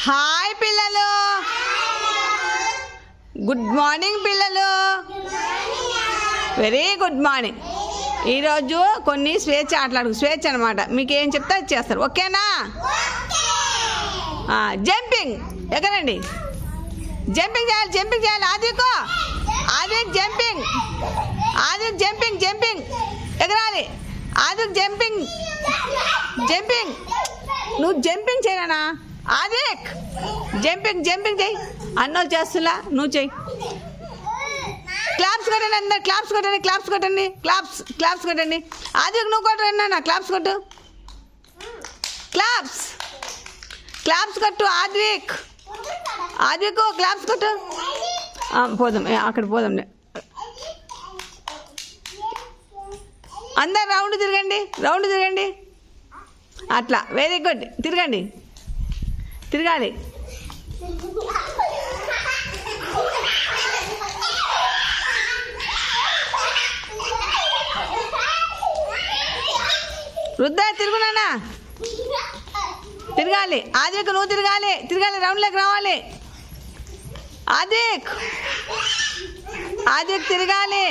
Hi పిల్లలు. Good morning పిల్లలు. Very good morning ఈరోజు కొన్ని స్వేచ్ఛ ఆటలాడు స్వేచ్ఛ అనమాట మీకు ఏం చెప్తే అది చేస్తారు. ఓకేనా? జంపింగ్ ఎక్కడండి? జంపింగ్ చేయాలి జంపింగ్ చేయాలి. ఆదికో? ఆది జంపింగ్ ఆది జంపింగ్ జంపింగ్ ఎగరాలి. ఆది జంపింగ్ జంపింగ్ నువ్వు జంపింగ్ చేయనా? ఆదిక్ జంపింగ్ జంపింగ్ చెయ్యి అన్నోళ్ళు చేస్తున్నా నువ్వు చెయ్యి క్లాప్స్ కొట్టండి అందరు క్లాప్స్ కొట్టండి క్లాప్స్ కొట్టండి క్లాప్స్ క్లాప్స్ కొట్టండి. ఆదిక్ నువ్వు కొట్టండి నా క్లాప్స్ కొట్టు. క్లాప్స్. క్లాప్స్ కొట్టు ఆద్విక్ ఆద్విక్ క్లాప్స్ కొట్టు. పోదాం అక్కడ పోదాం. అందరు రౌండ్ తిరగండి రౌండ్ తిరగండి. అట్లా వెరీ గుడ్ తిరగండి. తిరగాలి. రుద్దా తిరుగునానా తిరగాలి. ఆదిక్ నువ్వు తిరగాలి. తిరగాలి రౌండ్లోకి రావాలి. ఆదిక్ ఆదిక్ తిరగాలి.